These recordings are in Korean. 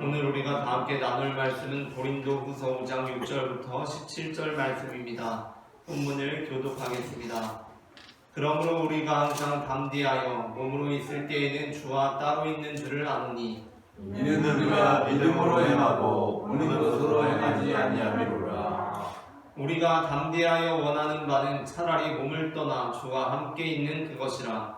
오늘 우리가 다 함께 나눌 말씀은 고린도 후서 5장 6절부터 17절 말씀입니다. 본문을 교독하겠습니다. 그러므로 우리가 항상 담대하여 몸으로 있을 때에는 주와 따로 있는 줄을 아노니 이는 우리가 믿음으로 행하고 보는 것으로 행하지 아니함이로라. 우리가 담대하여 원하는 바는 차라리 몸을 떠나 주와 함께 있는 그것이라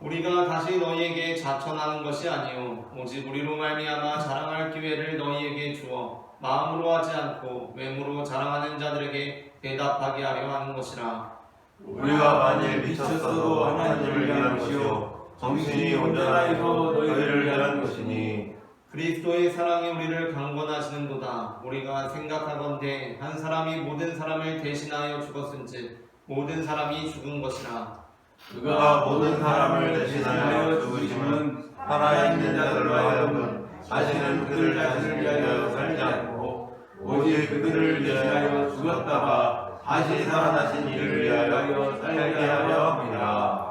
우리가 다시 너희에게 자천하는 것이 아니요 오직 우리로 말미암아 자랑할 기회를 너희에게 주어 마음으로 하지 않고 외모로 자랑하는 자들에게 대답하게 하려 하는 것이라. 우리가 만일 미쳤어도 하나님을 위한 것이요. 정신이 온전하여도 너희를 위한 것이니. 그리스도의 사랑이 우리를 강권하시는도다. 우리가 생각하건대 한 사람이 모든 사람을 대신하여 죽었은즉 모든 사람이 죽은 것이라 그가 모든 사람을 대신하여 죽으심은 살아있는 자들로 하여금 자신은 그들 자신을 위하여 살지 않고 오직 그들을 위하여 죽었다가 다시 살아나신 이를 위하여 살게 하려 함이라.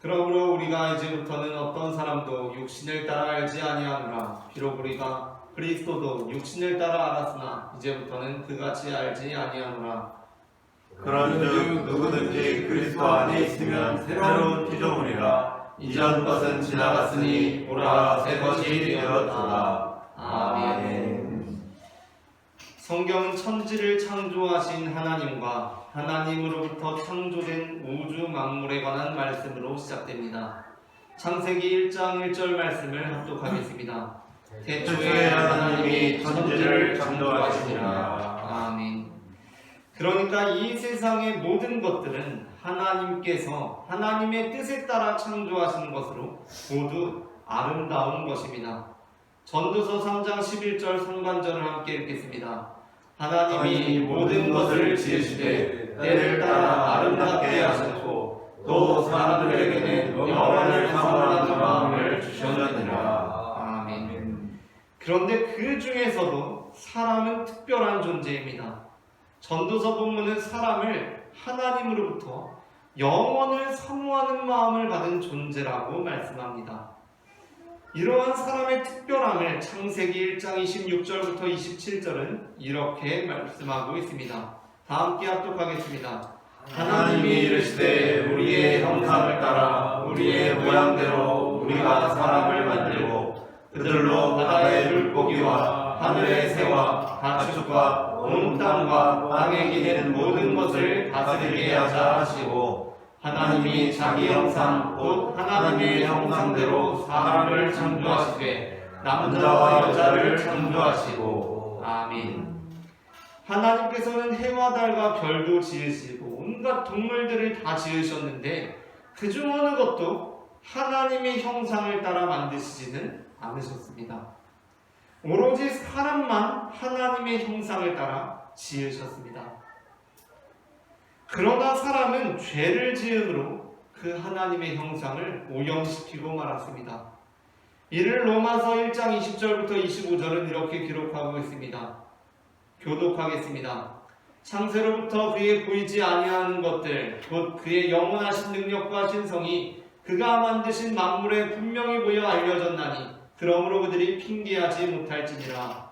그러므로 우리가 이제부터는 어떤 사람도 육신을 따라 알지 아니하노라 비록 우리가 그리스도도 육신을 따라 알았으나 이제부터는 그같이 알지 아니하노라 그런즉 누구든지 그리스도 안에 있으면 새로운 피조물이라 이전 것은 지나갔으니 보라 새 것이 되었도다. 아멘. 성경은 천지를 창조하신 하나님과 하나님으로부터 창조된 우주 만물에 관한 말씀으로 시작됩니다. 창세기 1장 1절 말씀을 합독하겠습니다. 태초에 하나님이 천지를 창조하시니라. 아멘. 그러니까 이 세상의 모든 것들은 하나님께서 하나님의 뜻에 따라 창조하신 것으로 모두 아름다운 것입니다. 전도서 3장 11절 상관절을 함께 읽겠습니다. 하나님이 모든 것을 지으시되 때를 따라 아름답게 하셨고 또 사람들에게는 영원을 사모하는 마음을 주셨느니라. 아멘. 그런데 그 중에서도 사람은 특별한 존재입니다. 전도서 본문은 사람을 하나님으로부터 영원을 사모하는 마음을 받은 존재라고 말씀합니다. 이러한 사람의 특별함을 창세기 1장 26절부터 27절은 이렇게 말씀하고 있습니다. 다 함께 합독하겠습니다. 하나님이 이르시되 우리의 형상을 따라 우리의 모양대로 우리가 사람을 만들고 그들로 바다의 물고기와 하늘의 새와 가축과 온 땅과 땅에 기는 모든 것을 다스리게 하자 하시고 하나님이 자기 형상 곧 하나님의 형상대로 사람을 창조하시되 남자와 여자를 창조하시고 아멘. 하나님께서는 해와 달과 별도 지으시고 온갖 동물들을 다 지으셨는데 그중 어느 것도 하나님의 형상을 따라 만드시지는 않으셨습니다. 오로지 사람만 하나님의 형상을 따라 지으셨습니다. 그러나 사람은 죄를 지음으로 그 하나님의 형상을 오염시키고 말았습니다. 이를 로마서 1장 20절부터 25절은 이렇게 기록하고 있습니다. 교독하겠습니다. 창세로부터 그의 보이지 아니하는 것들, 곧 그의 영원하신 능력과 신성이 그가 만드신 만물에 분명히 보여 알려졌나니, 그러므로 그들이 핑계하지 못할지니라.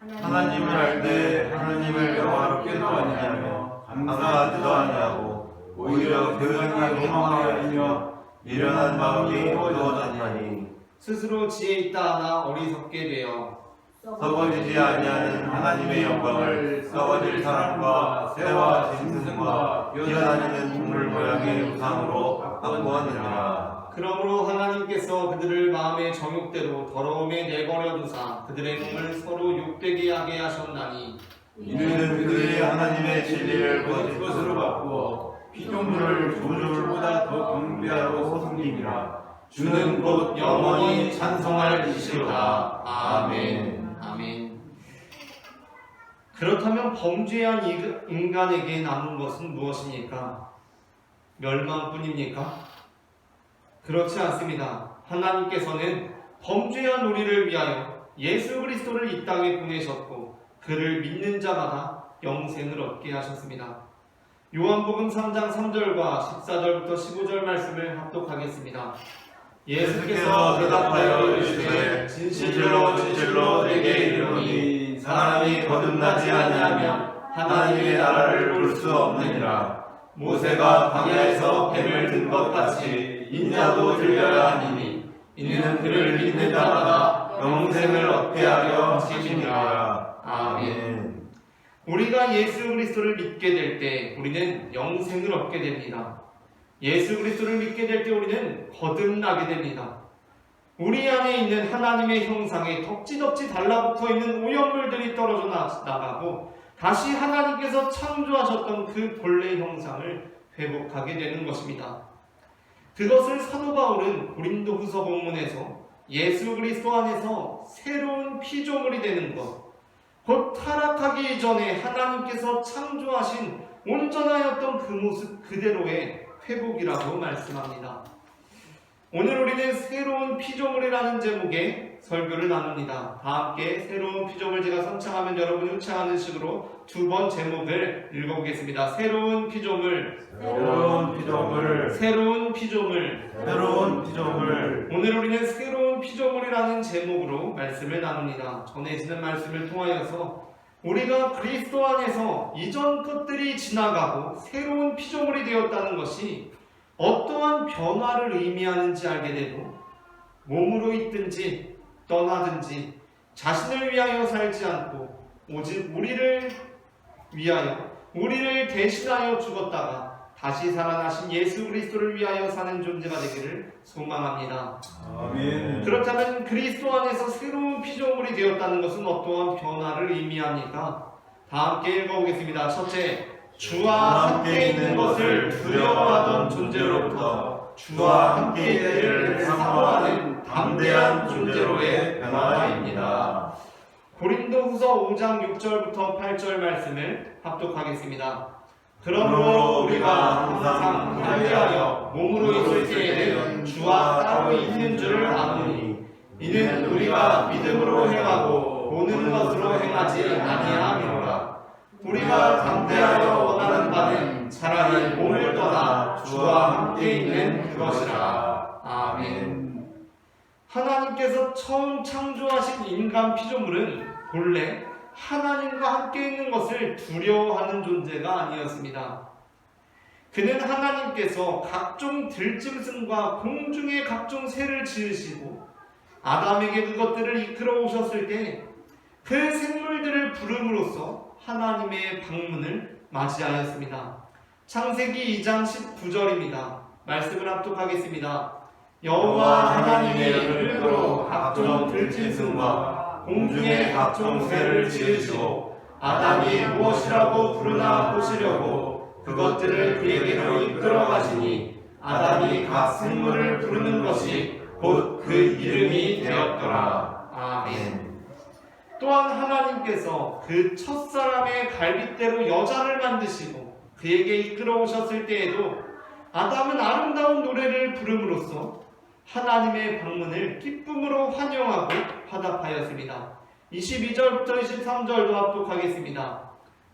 하나님을 알 때 하나님을 영화롭게도 아니하며 감사하지도 아니하고 오히려 교정이 도망하여 미련한 마음이 어두워졌나니 스스로 지혜 있다 하나 어리석게 되어 썩어지지 아니하는 하나님의 영광을 썩어질 사람과 새와 짐승과 뛰어다니는 동물 모양의 우상으로 바꾸었느니라 그러므로 하나님께서 그들을 마음의 정욕대로 더러움에 내버려 두사 그들의 몸을 서로 욕되게 하게 하셨나니 이는 그들이 하나님의 진리를 거짓 것으로 바꾸어 피조물을 조물보다 더 경배하고 섬김이라 주는 곧 영원히 찬송할 이시로다 아멘 아멘. 그렇다면 범죄한 이- 인간에게 남은 것은 무엇입니까? 멸망뿐입니까? 그렇지 않습니다. 하나님께서는 범죄한 우리를 위하여 예수 그리스도를 이 땅에 보내셨고 그를 믿는 자마다 영생을 얻게 하셨습니다. 요한복음 3장 3절과 14절부터 15절 말씀을 합독하겠습니다. 예수께서 대답하여 이르시되 진실로 진실로 내게 이르노니 사람이 거듭나지 아니하면 하나님의 나라를 볼 수 없느니라 모세가 광야에서 뱀을 든 것 같이 인자도 들려야 하니니 이는 그를 믿는 자마다 영생을 얻게 하려 하심이니라 아멘 우리가 예수 그리스도를 믿게 될 때 우리는 영생을 얻게 됩니다. 예수 그리스도를 믿게 될 때 우리는 거듭나게 됩니다. 우리 안에 있는 하나님의 형상에 덕지덕지 달라붙어 있는 오염물들이 떨어져 나- 나가고 다시 하나님께서 창조하셨던 그 본래 형상을 회복하게 되는 것입니다. 그것을 사도 바울은 고린도 후서 본문에서 예수 그리스도 안에서 새로운 피조물이 되는 것, 곧 타락하기 이전에 하나님께서 창조하신 온전하였던 그 모습 그대로의 회복이라고 말씀합니다. 오늘 우리는 새로운 피조물이라는 제목의 설교를 나눕니다. 다 함께 새로운 피조물 제가 선창하면 여러분이 흡창하는 식으로 두 번 제목을 읽어보겠습니다. 새로운 피조물, 새로운 피조물 새로운 피조물. 새로운 피조물 오늘 우리는 새로운 피조물이라는 제목으로 말씀을 나눕니다. 전해지는 말씀을 통하여서 우리가 그리스도 안에서 이전 것들이 지나가고 새로운 피조물이 되었다는 것이 어떠한 변화를 의미하는지 알게 되고 몸으로 있든지 떠나든지 자신을 위하여 살지 않고 오직 우리를 위하여 우리를 대신하여 죽었다가 다시 살아나신 예수 그리스도를 위하여 사는 존재가 되기를 소망합니다. 아멘 그렇다면 그리스도 안에서 새로운 피조물이 되었다는 것은 어떠한 변화를 의미합니까? 다 함께 읽어보겠습니다. 첫째, 주와 함께 있는 것을 두려워하던 존재로부터 주와 함께 있기를 5장 6절부터 8절 말씀을 합독하겠습니다. 그러므로 우리가 항상 관리하여 몸으로 있을 때에는 주와 따로 있는 줄을 아노니 이는 우리가 믿음으로 행하고 보는 것으로 행하지 아니함이로라. 우리가 담대하여 원하는 바는 차라리 몸을 떠나 주와 함께 있는 그것이라. 아멘. 하나님께서 처음 창조하신 인간 피조물은 본래 하나님과 함께 있는 것을 두려워하는 존재가 아니었습니다. 그는 하나님께서 각종 들짐승과 공중의 각종 새를 지으시고 아담에게 그것들을 이끌어 오셨을 때 그 생물들을 부름으로써 하나님의 방문을 맞이하였습니다. 창세기 2장 19절입니다. 말씀을 합독하겠습니다. 여호와 하나님의 이름으로 각종 들짐승과 공중의 각종 새를 지으시고 아담이 무엇이라고 부르나 보시려고 그것들을 그에게로 이끌어 가시니 아담이 각 생물을 부르는 것이 곧 그 이름이 되었더라. 아멘. 또한 하나님께서 그 첫사람의 갈빗대로 여자를 만드시고 그에게 이끌어 오셨을 때에도 아담은 아름다운 노래를 부름으로써 하나님의 방문을 기쁨으로 환영하고 화답하였습니다. 22절부터 23절도 합독하겠습니다.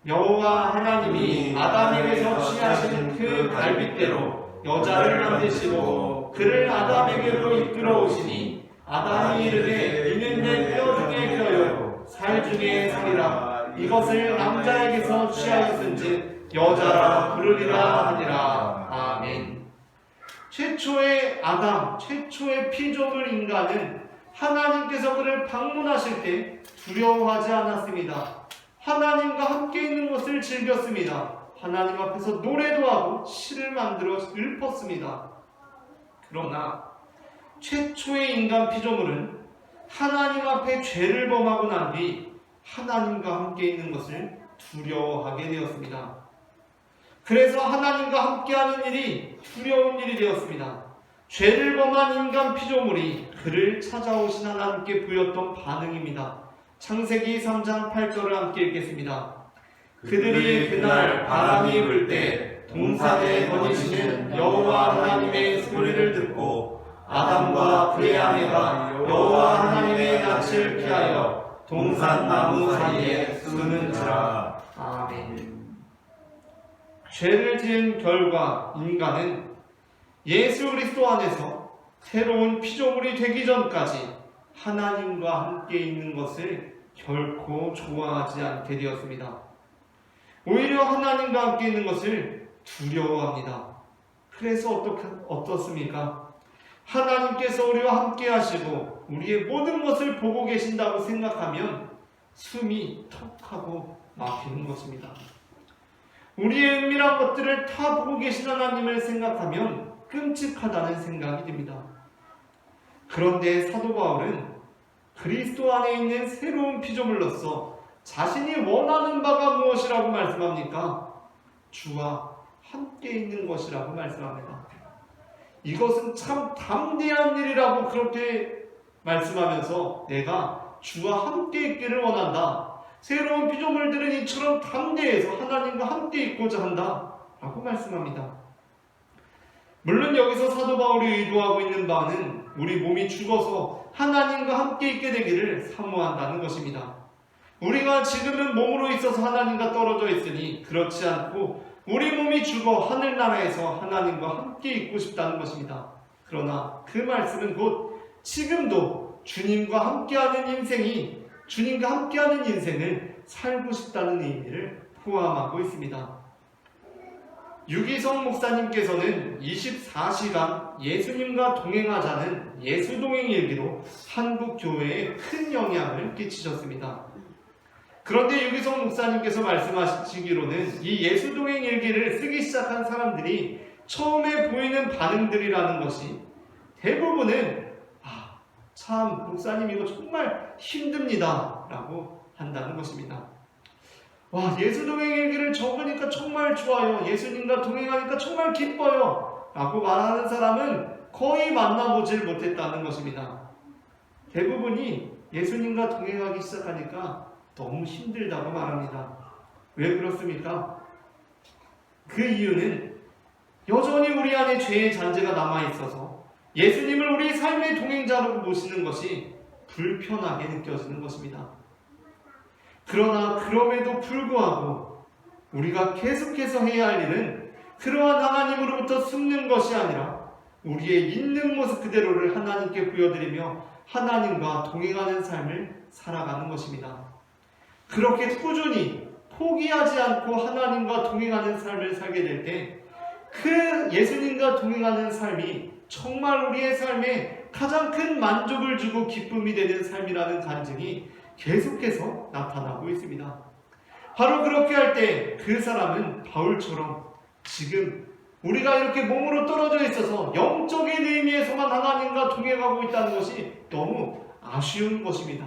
여호와 하나님이 아담에게서 취하신 그 갈빗대로 여자를 만드시고 그를 아담에게로 이끌어 오시니 아담이 이르되 이는 내뼈 중에 뼈요 살 중에 살이라 이것을 남자에게서 취하였은즉 여자라 부르리라 하니라 아멘. 최초의 아담, 최초의 피조물 인간은 하나님께서 그를 방문하실 때 두려워하지 않았습니다. 하나님과 함께 있는 것을 즐겼습니다. 하나님 앞에서 노래도 하고 시를 만들어 읊었습니다. 그러나 최초의 인간 피조물은 하나님 앞에 죄를 범하고 난 뒤 하나님과 함께 있는 것을 두려워하게 되었습니다. 그래서 하나님과 함께하는 일이 두려운 일이 되었습니다. 죄를 범한 인간 피조물이 그를 찾아오신 하나님께 보였던 반응입니다. 창세기 3장 8절을 함께 읽겠습니다. 그들이 그날 바람이 불 때 동산에 거니시는 여호와 하나님의 소리를 듣고 아담과 그의 아내가 여호와 하나님의 낯을 피하여 동산 나무 사이에 숨은지라 아멘. 죄를 지은 결과 인간은 예수 그리스도 안에서 새로운 피조물이 되기 전까지 하나님과 함께 있는 것을 결코 좋아하지 않게 되었습니다. 오히려 하나님과 함께 있는 것을 두려워합니다. 그래서 어떻, 어떻습니까? 하나님께서 우리와 함께 하시고 우리의 모든 것을 보고 계신다고 생각하면 숨이 턱하고 막히는 것입니다. 우리의 은밀한 것들을 다 보고 계신 하나님을 생각하면 끔찍하다는 생각이 듭니다. 그런데 사도 바울은 그리스도 안에 있는 새로운 피조물로서 자신이 원하는 바가 무엇이라고 말씀합니까? 주와 함께 있는 것이라고 말씀합니다. 이것은 참 담대한 일이라고 그렇게 말씀하면서 내가 주와 함께 있기를 원한다. 새로운 피조물들은 이처럼 담대해서 하나님과 함께 있고자 한다. 라고 말씀합니다. 물론 여기서 사도 바울이 의도하고 있는 바는 우리 몸이 죽어서 하나님과 함께 있게 되기를 사모한다는 것입니다. 우리가 지금은 몸으로 있어서 하나님과 떨어져 있으니 그렇지 않고 우리 몸이 죽어 하늘나라에서 하나님과 함께 있고 싶다는 것입니다. 그러나 그 말씀은 곧 지금도 주님과 함께하는 인생이 주님과 함께하는 인생을 살고 싶다는 의미를 포함하고 있습니다. 유기성 목사님께서는 24시간 예수님과 동행하자는 예수동행 일기로 한국 교회에 큰 영향을 끼치셨습니다. 그런데 유기성 목사님께서 말씀하시기로는 이 예수동행 일기를 쓰기 시작한 사람들이 처음에 보이는 반응들이라는 것이 대부분은 아, 참 목사님 이거 정말 힘듭니다 라고 한다는 것입니다. 와, 예수 동행 일기를 적으니까 정말 좋아요. 예수님과 동행하니까 정말 기뻐요. 라고 말하는 사람은 거의 만나보질 못했다는 것입니다. 대부분이 예수님과 동행하기 시작하니까 너무 힘들다고 말합니다. 왜 그렇습니까? 그 이유는 여전히 우리 안에 죄의 잔재가 남아 있어서 예수님을 우리 삶의 동행자로 모시는 것이 불편하게 느껴지는 것입니다. 그러나 그럼에도 불구하고 우리가 계속해서 해야 할 일은 그러한 하나님으로부터 숨는 것이 아니라 우리의 있는 모습 그대로를 하나님께 보여드리며 하나님과 동행하는 삶을 살아가는 것입니다. 그렇게 꾸준히 포기하지 않고 하나님과 동행하는 삶을 살게 될 때 그 예수님과 동행하는 삶이 정말 우리의 삶에 가장 큰 만족을 주고 기쁨이 되는 삶이라는 간증이 계속해서 나타나고 있습니다. 바로 그렇게 할 때 그 사람은 바울처럼 지금 우리가 이렇게 몸으로 떨어져 있어서 영적인 의미에서만 하나님과 동행하고 있다는 것이 너무 아쉬운 것입니다.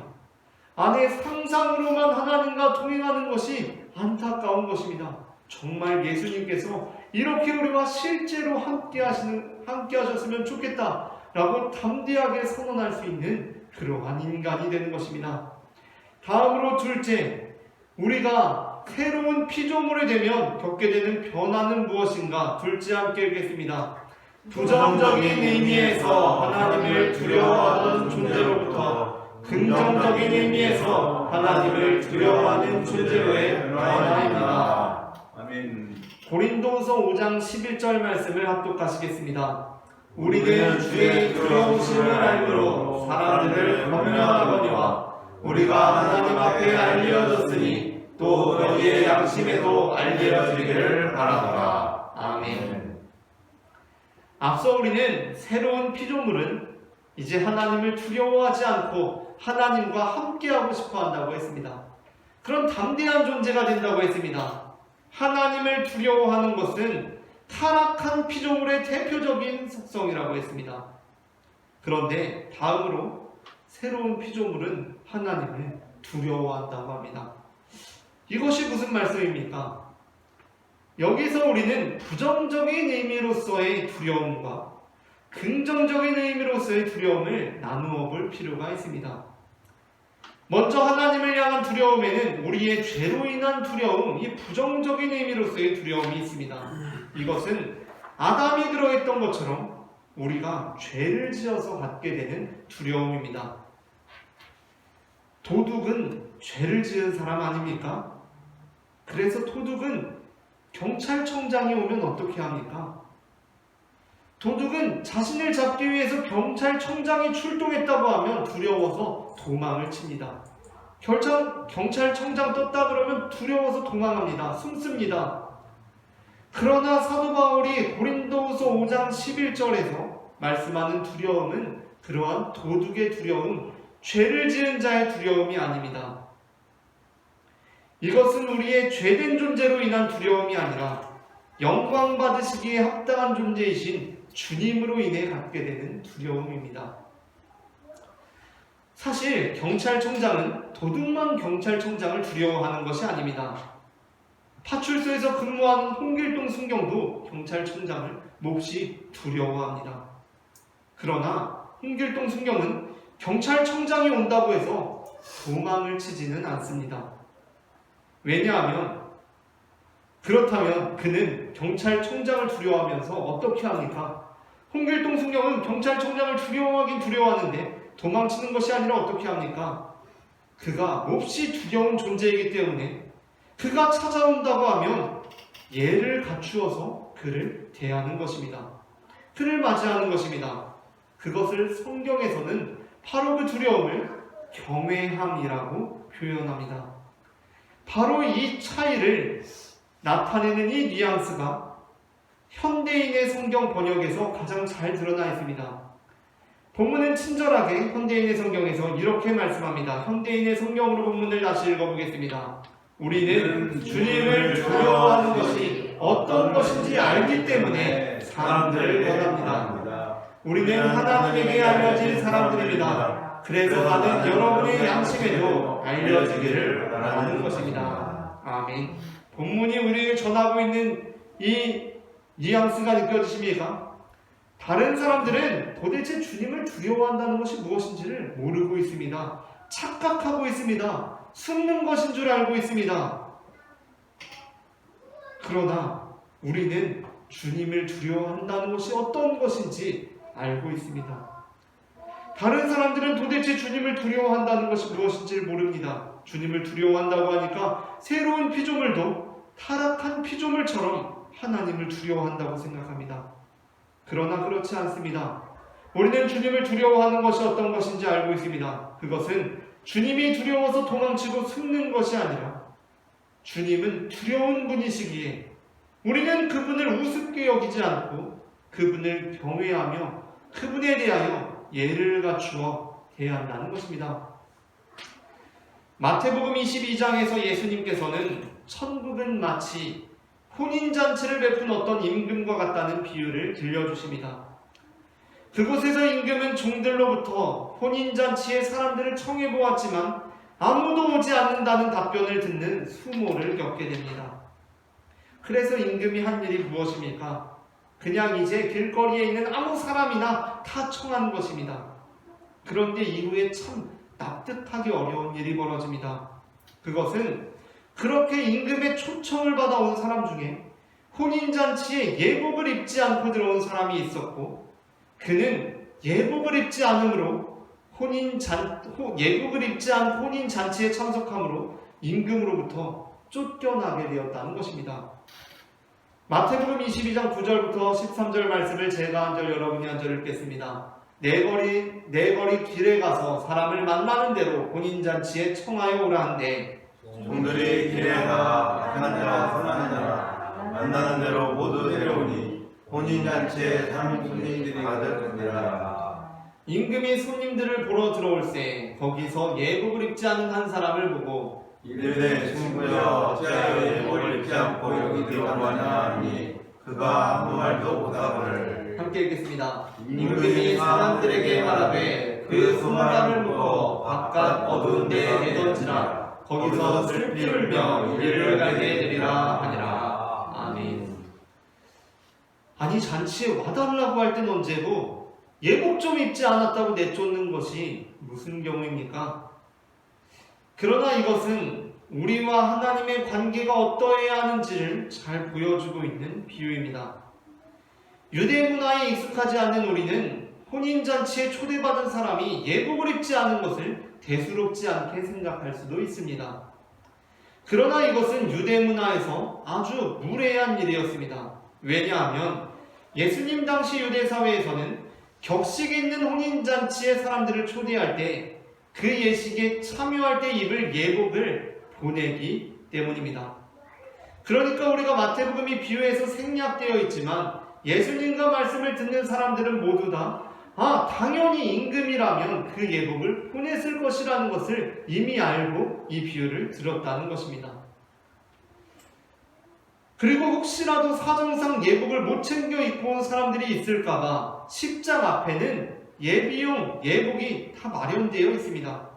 안에 상상으로만 하나님과 동행하는 것이 안타까운 것입니다. 정말 예수님께서 이렇게 우리와 실제로 함께 하시는, 함께 하셨으면 좋겠다 라고 담대하게 선언할 수 있는 그러한 인간이 되는 것입니다. 다음으로 둘째, 우리가 새로운 피조물이 되면 겪게 되는 변화는 무엇인가? 둘째 함께 읽겠습니다. 부정적인 의미에서 하나님을 두려워하던 존재로부터 긍정적인 의미에서 하나님을 두려워하는 존재로의 변화입니다. 아멘. 고린도서 5장 11절 말씀을 합독하시겠습니다. 우리는 주의 두려우심을 알므로 사람들을 권면하거니와 우리가 하나님 앞에 알려졌으니 또 너희의 양심에도 알려지기를 바라노라. 아멘. 앞서 우리는 새로운 피조물은 이제 하나님을 두려워하지 않고 하나님과 함께하고 싶어 한다고 했습니다. 그런 담대한 존재가 된다고 했습니다. 하나님을 두려워하는 것은 타락한 피조물의 대표적인 속성이라고 했습니다. 그런데 다음으로 새로운 피조물은 하나님을 두려워한다고 합니다. 이것이 무슨 말씀입니까? 여기서 우리는 부정적인 의미로서의 두려움과 긍정적인 의미로서의 두려움을 나누어 볼 필요가 있습니다. 먼저 하나님을 향한 두려움에는 우리의 죄로 인한 두려움, 이 부정적인 의미로서의 두려움이 있습니다. 이것은 아담이 들어있던 것처럼 우리가 죄를 지어서 갖게 되는 두려움입니다. 도둑은 죄를 지은 사람 아닙니까? 그래서 도둑은 경찰청장이 오면 어떻게 합니까? 도둑은 자신을 잡기 위해서 경찰청장이 출동했다고 하면 두려워서 도망을 칩니다. 결정, 경찰청장 떴다 그러면 두려워서 도망합니다. 숨습니다. 그러나 사도 바울이 고린도후서 5장 11절에서 말씀하는 두려움은 그러한 도둑의 두려움, 죄를 지은 자의 두려움이 아닙니다. 이것은 우리의 죄된 존재로 인한 두려움이 아니라 영광 받으시기에 합당한 존재이신 주님으로 인해 갖게 되는 두려움입니다. 사실 경찰청장은 도둑만 경찰청장을 두려워하는 것이 아닙니다. 파출소에서 근무하는 홍길동 순경도 경찰청장을 몹시 두려워합니다. 그러나 홍길동 순경은 경찰청장이 온다고 해서 도망을 치지는 않습니다. 왜냐하면 그렇다면 그는 경찰청장을 두려워하면서 어떻게 합니까? 홍길동 순경은 경찰청장을 두려워하긴 두려워하는데 도망치는 것이 아니라 어떻게 합니까? 그가 몹시 두려운 존재이기 때문에 그가 찾아온다고 하면 예를 갖추어서 그를 대하는 것입니다. 그를 맞이하는 것입니다. 그것을 성경에서는 바로 그 두려움을 경외함이라고 표현합니다. 바로 이 차이를 나타내는 이 뉘앙스가 현대인의 성경 번역에서 가장 잘 드러나 있습니다. 본문은 친절하게 현대인의 성경에서 이렇게 말씀합니다. 현대인의 성경으로 본문을 다시 읽어보겠습니다. 우리는 주님을 두려워하는 것이 어떤 것인지 알기 때문에 사람들을 원합니다. 우리는 하나님에게 알려진 사람들입니다. 그래서 나는 여러분의 양심에도 알려지기를 바라는 것입니다. 아멘. 본문이 우리에게 전하고 있는 이 뉘앙스가 느껴지십니까? 다른 사람들은 도대체 주님을 두려워한다는 것이 무엇인지를 모르고 있습니다. 착각하고 있습니다. 숨는 것인 줄 알고 있습니다. 그러나 우리는 주님을 두려워한다는 것이 어떤 것인지 알고 있습니다. 다른 사람들은 도대체 주님을 두려워한다는 것이 무엇인지를 모릅니다. 주님을 두려워한다고 하니까 새로운 피조물도 타락한 피조물처럼 하나님을 두려워한다고 생각합니다. 그러나 그렇지 않습니다. 우리는 주님을 두려워하는 것이 어떤 것인지 알고 있습니다. 그것은 주님이 두려워서 도망치고 숨는 것이 아니라 주님은 두려운 분이시기에 우리는 그분을 우습게 여기지 않고 그분을 경외하며 그분에 대하여 예를 갖추어 대한다는 것입니다. 마태복음 22장에서 예수님께서는 천국은 마치 혼인잔치를 베푼 어떤 임금과 같다는 비유를 들려주십니다. 그곳에서 임금은 종들로부터 혼인잔치에 사람들을 청해보았지만 아무도 오지 않는다는 답변을 듣는 수모를 겪게 됩니다. 그래서 임금이 한 일이 무엇입니까? 그냥 이제 길거리에 있는 아무 사람이나 다 청하는 것입니다. 그런데 이후에 참 납득하기 어려운 일이 벌어집니다. 그것은 그렇게 임금의 초청을 받아온 사람 중에 혼인잔치에 예복을 입지 않고 들어온 사람이 있었고 그는 예복을 입지 않으므로 혼인잔, 예복을 입지 않은 혼인잔치에 참석함으로 임금으로부터 쫓겨나게 되었다는 것입니다. 마태복음 22장 9절부터 13절 말씀을 제가 한 절 여러분이 한절 읽겠습니다. 내거리 내거리 길에 가서 사람을 만나는 대로 혼인잔치에 청하여 오라 한데 종들이 길에 가 악한 자와 선한 자라. 만나는 대로 모두 데려오니 혼인잔치에 삼 손님들이 가득하니라 임금이 손님들을 보러 들어올세 거기서 예복을 입지 않은 한 사람을 보고 이르되 친구여 어찌하여 예복을 입지 않고 여기 들어왔냐? 하니 그가 아무 말도 못하거늘. 함께 읽겠습니다. 임금이 사람들에게 말하되 그 손발을 묶어 바깥 어두운 데에 내던지라 거기서 슬피 울며 이를 갈게 되리라 하니라 아멘 아니 잔치에 와달라고 할 땐 언제고 예복 좀 입지 않았다고 내쫓는 것이 무슨 경우입니까? 그러나 이것은 우리와 하나님의 관계가 어떠해야 하는지를 잘 보여주고 있는 비유입니다. 유대 문화에 익숙하지 않는 우리는 혼인잔치에 초대받은 사람이 예복을 입지 않은 것을 대수롭지 않게 생각할 수도 있습니다. 그러나 이것은 유대 문화에서 아주 무례한 일이었습니다. 왜냐하면 예수님 당시 유대 사회에서는 격식 있는 혼인잔치에 사람들을 초대할 때 그 예식에 참여할 때 입을 예복을 보내기 때문입니다. 그러니까 우리가 마태복음이 비유해서 생략되어 있지만 예수님과 말씀을 듣는 사람들은 모두 다 아, 당연히 임금이라면 그 예복을 보냈을 것이라는 것을 이미 알고 이 비유를 들었다는 것입니다. 그리고 혹시라도 사정상 예복을 못 챙겨 입고 온 사람들이 있을까봐 식장 앞에는 예비용 예복이 다 마련되어 있습니다.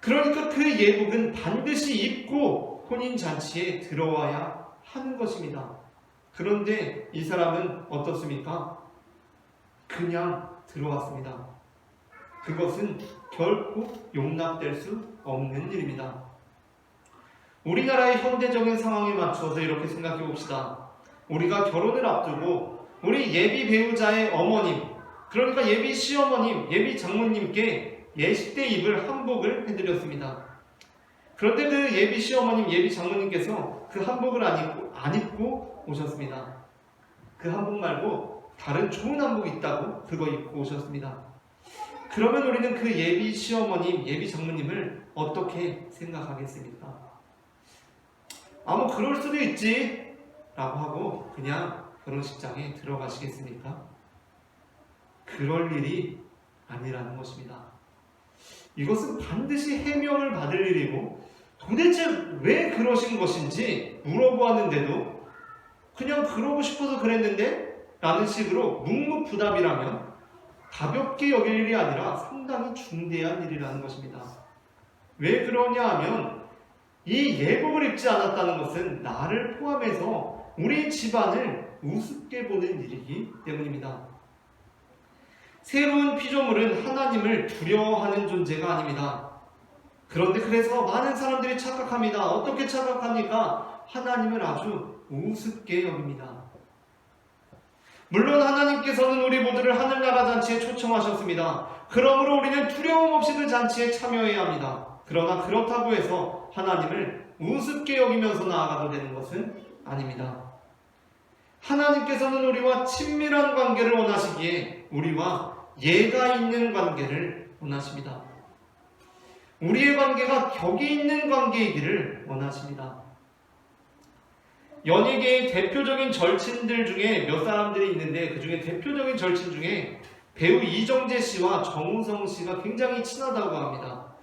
그러니까 그 예복은 반드시 입고 혼인 잔치에 들어와야 하는 것입니다. 그런데 이 사람은 어떻습니까? 그냥 들어왔습니다. 그것은 결코 용납될 수 없는 일입니다. 우리나라의 현대적인 상황에 맞춰서 이렇게 생각해 봅시다. 우리가 결혼을 앞두고 우리 예비 배우자의 어머님, 그러니까 예비 시어머님, 예비 장모님께 예식 때 입을 한복을 해드렸습니다. 그런데 그 예비 시어머님, 예비 장모님께서 그 한복을 안 입고, 안 입고 오셨습니다. 그 한복 말고 다른 한복 있다고 그거 입고 오셨습니다. 그러면 우리는 그 예비 시어머님, 예비 장모님을 어떻게 생각하겠습니까? 아, 뭐 그럴 수도 있지. 라고 하고 그냥 결혼식장에 들어가시겠습니까? 그럴 일이 아니라는 것입니다. 이것은 반드시 해명을 받을 일이고 도대체 왜 그러신 것인지 물어보았는데도 그냥 그러고 싶어서 그랬는데 라는 식으로 묵묵부답이라면 가볍게 여길 일이 아니라 상당히 중대한 일이라는 것입니다. 왜 그러냐 하면 이 예복을 입지 않았다는 것은 나를 포함해서 우리 집안을 우습게 보는 일이기 때문입니다. 새로운 피조물은 하나님을 두려워하는 존재가 아닙니다. 그런데 그래서 많은 사람들이 착각합니다. 어떻게 착각합니까? 하나님을 아주 우습게 여깁니다. 물론 하나님께서는 우리 모두를 하늘나라 잔치에 초청하셨습니다. 그러므로 우리는 두려움 없이 그 잔치에 참여해야 합니다. 그러나 그렇다고 해서 하나님을 우습게 여기면서 나아가도 되는 것은 아닙니다. 하나님께서는 우리와 친밀한 관계를 원하시기에 우리와 예가 있는 관계를 원하십니다. 우리의 관계가 격이 있는 관계이기를 원하십니다. 연예계의 대표적인 절친들 중에 몇 사람들이 있는데 그 중에 대표적인 절친 중에 배우 이정재 씨와 정우성 씨가 굉장히 친하다고 합니다.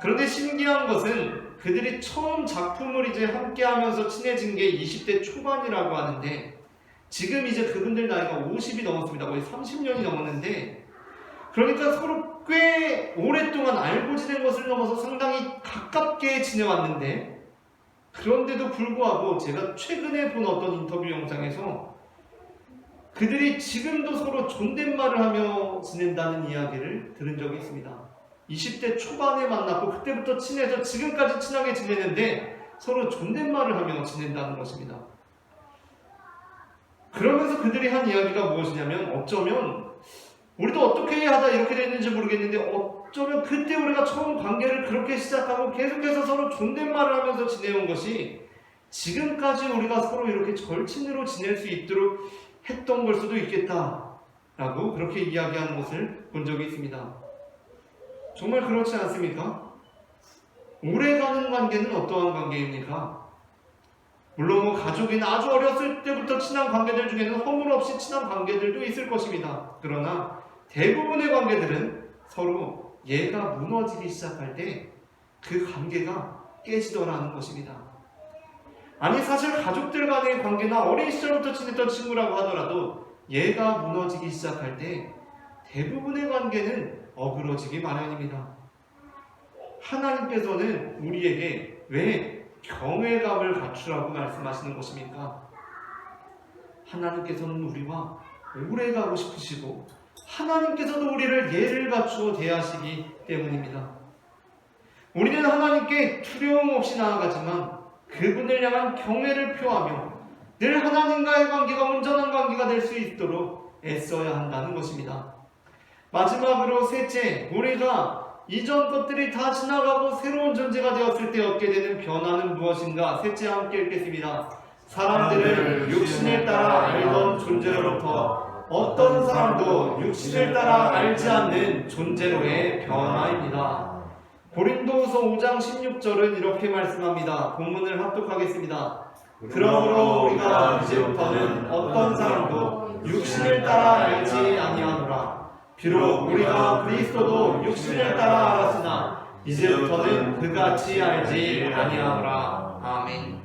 그런데 신기한 것은 그들이 처음 작품을 이제 함께 하면서 친해진 게 20대 초반이라고 하는데 지금 이제 그분들 나이가 50이 넘었습니다. 거의 30년이 넘었는데 그러니까 서로 꽤 오랫동안 알고 지낸 것을 넘어서 상당히 가깝게 지내왔는데 그런데도 불구하고 제가 최근에 본 어떤 인터뷰 영상에서 그들이 지금도 서로 존댓말을 하며 지낸다는 이야기를 들은 적이 있습니다. 20대 초반에 만났고 그때부터 친해서 지금까지 친하게 지내는데 서로 존댓말을 하며 지낸다는 것입니다. 그러면서 그들이 한 이야기가 무엇이냐면 어쩌면 우리도 어떻게 하다 이렇게 됐는지 모르겠는데 어 쩌면 그때 우리가 처음 관계를 그렇게 시작하고 계속해서 서로 존댓말을 하면서 지내온 것이 지금까지 우리가 서로 이렇게 절친으로 지낼 수 있도록 했던 걸 수도 있겠다라고 그렇게 이야기하는 것을 본 적이 있습니다. 정말 그렇지 않습니까? 오래가는 관계는 어떠한 관계입니까? 물론 뭐 가족이나 아주 어렸을 때부터 친한 관계들 중에는 허물 없이 친한 관계들도 있을 것입니다. 그러나 대부분의 관계들은 서로 얘가 무너지기 시작할 때 그 관계가 깨지더라는 것입니다. 아니 사실 가족들 간의 관계나 어린 시절부터 지냈던 친구라고 하더라도 얘가 무너지기 시작할 때 대부분의 관계는 어그러지기 마련입니다. 하나님께서는 우리에게 왜 경외감을 갖추라고 말씀하시는 것입니까? 하나님께서는 우리와 오래 가고 싶으시고 하나님께서도 우리를 예를 갖추어 대하시기 때문입니다. 우리는 하나님께 두려움 없이 나아가지만 그분을 향한 경외를 표하며 늘 하나님과의 관계가 온전한 관계가 될 수 있도록 애써야 한다는 것입니다. 마지막으로 셋째, 우리가 이전 것들이 다 지나가고 새로운 존재가 되었을 때 얻게 되는 변화는 무엇인가? 셋째 함께 읽겠습니다. 사람들을 육신을 따라 알던 존재로부터 어떤 사람도 육신을 따라 알지 않는 존재로의 변화입니다. 고린도후서 5장 16절은 이렇게 말씀합니다. 본문을 합독하겠습니다. 그러므로 우리가 이제부터는 어떤 사람도 육신을 따라 알지 아니하노라. 비록 우리가 그리스도도 육신을 따라 알았으나 이제부터는 그같이 알지 아니하노라. 아멘.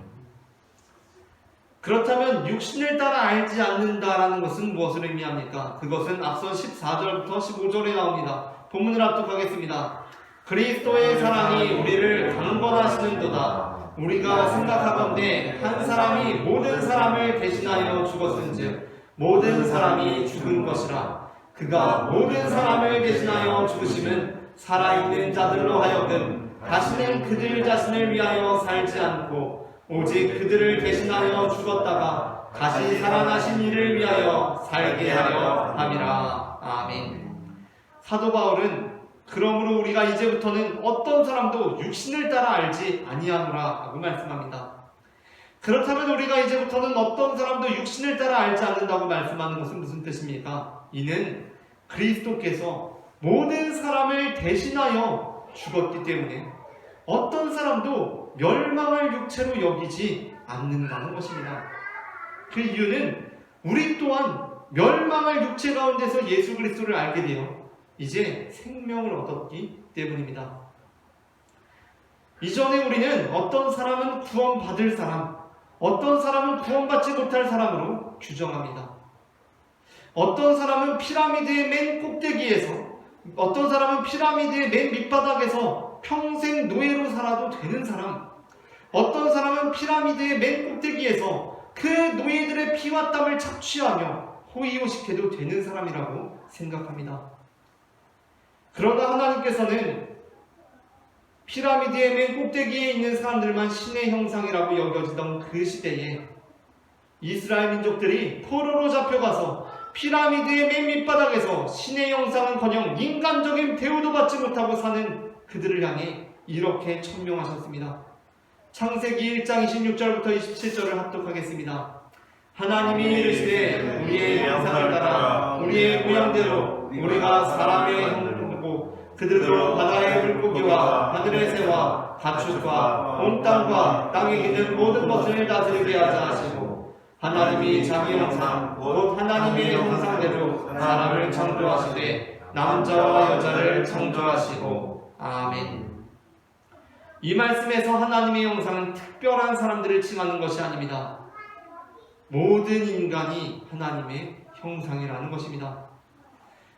그렇다면 육신을 따라 알지 않는다라는 것은 무엇을 의미합니까? 그것은 앞서 14절부터 15절에 나옵니다. 본문을 합독하겠습니다. 그리스도의 사랑이 우리를 강권하시는도다. 우리가 생각하건대 한 사람이 모든 사람을 대신하여 죽었은즉 모든 사람이 죽은 것이라. 그가 모든 사람을 대신하여 죽으심은 살아있는 자들로 하여금 다시는 그들 자신을 위하여 살지 않고 오직 그들을 대신하여 죽었다가 다시 살아나신 이를 위하여 살게 하려 함이라. 아멘. 사도 바울은 그러므로 우리가 이제부터는 어떤 사람도 육신을 따라 알지 아니하노라 하고 말씀합니다. 그렇다면 우리가 이제부터는 어떤 사람도 육신을 따라 알지 않는다고 말씀하는 것은 무슨 뜻입니까? 이는 그리스도께서 모든 사람을 대신하여 죽었기 때문에 어떤 사람도 멸망을 육체로 여기지 않는다는 것입니다. 그 이유는 우리 또한 멸망을 육체 가운데서 예수 그리스도를 알게 되어 이제 생명을 얻었기 때문입니다. 이전에 우리는 어떤 사람은 구원받을 사람, 어떤 사람은 구원받지 못할 사람으로 규정합니다. 어떤 사람은 피라미드의 맨 꼭대기에서, 어떤 사람은 피라미드의 맨 밑바닥에서 평생 노예로 살아도 되는 사람, 어떤 사람은 피라미드의 맨 꼭대기에서 그 노예들의 피와 땀을 착취하며 호의호식해도 되는 사람이라고 생각합니다. 그러나 하나님께서는 피라미드의 맨 꼭대기에 있는 사람들만 신의 형상이라고 여겨지던 그 시대에 이스라엘 민족들이 포로로 잡혀가서 피라미드의 맨 밑바닥에서 신의 형상은커녕 인간적인 대우도 받지 못하고 사는 그들을 향해 이렇게 천명하셨습니다. 창세기 1장 26절부터 27절을 합독하겠습니다. 하나님이 이르시되 우리의 형상을 따라 우리의 모양대로 우리가 사람의 형상을 그들로 바다의 물고기와 하늘의 새와 가축과 온 땅과 땅에 기는 모든 것을 다스리게 하자 하시고 하나님이 자기 형상 곧 하나님의 형상대로 사람을 창조하시되 남자와 여자를 창조하시고 아멘. 이 말씀에서 하나님의 형상은 특별한 사람들을 칭하는 것이 아닙니다. 모든 인간이 하나님의 형상이라는 것입니다.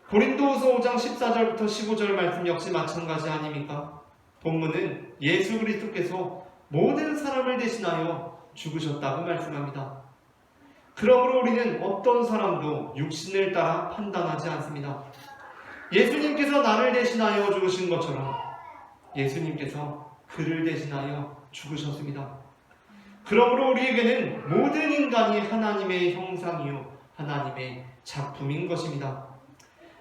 고린도후서 5장 14절부터 15절 말씀 역시 마찬가지 아닙니까? 본문은 예수 그리스도께서 모든 사람을 대신하여 죽으셨다고 말씀합니다. 그러므로 우리는 어떤 사람도 육신을 따라 판단하지 않습니다. 예수님께서 나를 대신하여 죽으신 것처럼 예수님께서 그를 대신하여 죽으셨습니다. 그러므로 우리에게는 모든 인간이 하나님의 형상이요 하나님의 작품인 것입니다.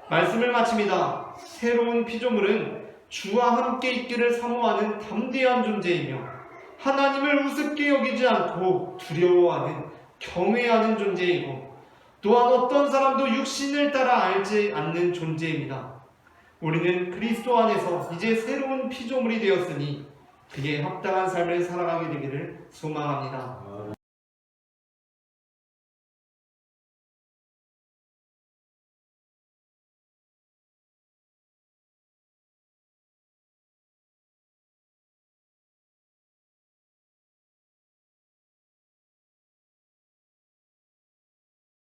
말씀을 마칩니다. 새로운 피조물은 주와 함께 있기를 사모하는 담대한 존재이며 하나님을 우습게 여기지 않고 두려워하는 경외하는 존재이고 또한 어떤 사람도 육신을 따라 알지 않는 존재입니다. 우리는 그리스도 안에서 이제 새로운 피조물이 되었으니 그에 합당한 삶을 살아가게 되기를 소망합니다.